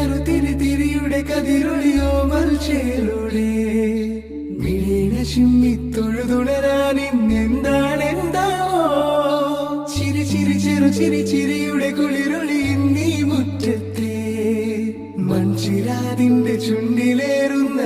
ചെറു തിരി തിരിയുടെ കതിരൊളിയോ മൽച്ചേലൂടെ വീണ ചിമ്മി തൊഴുതുണരാൻ ഇന്നെന്താണ് എന്താണോ ചിരി ചിരി ചെറു ചിരി ചിരിയുടെ കുളിരൊളി നീ മുറ്റത്തെ മൺചിരാതിന്റെ ചുണ്ടിലേറുന്ന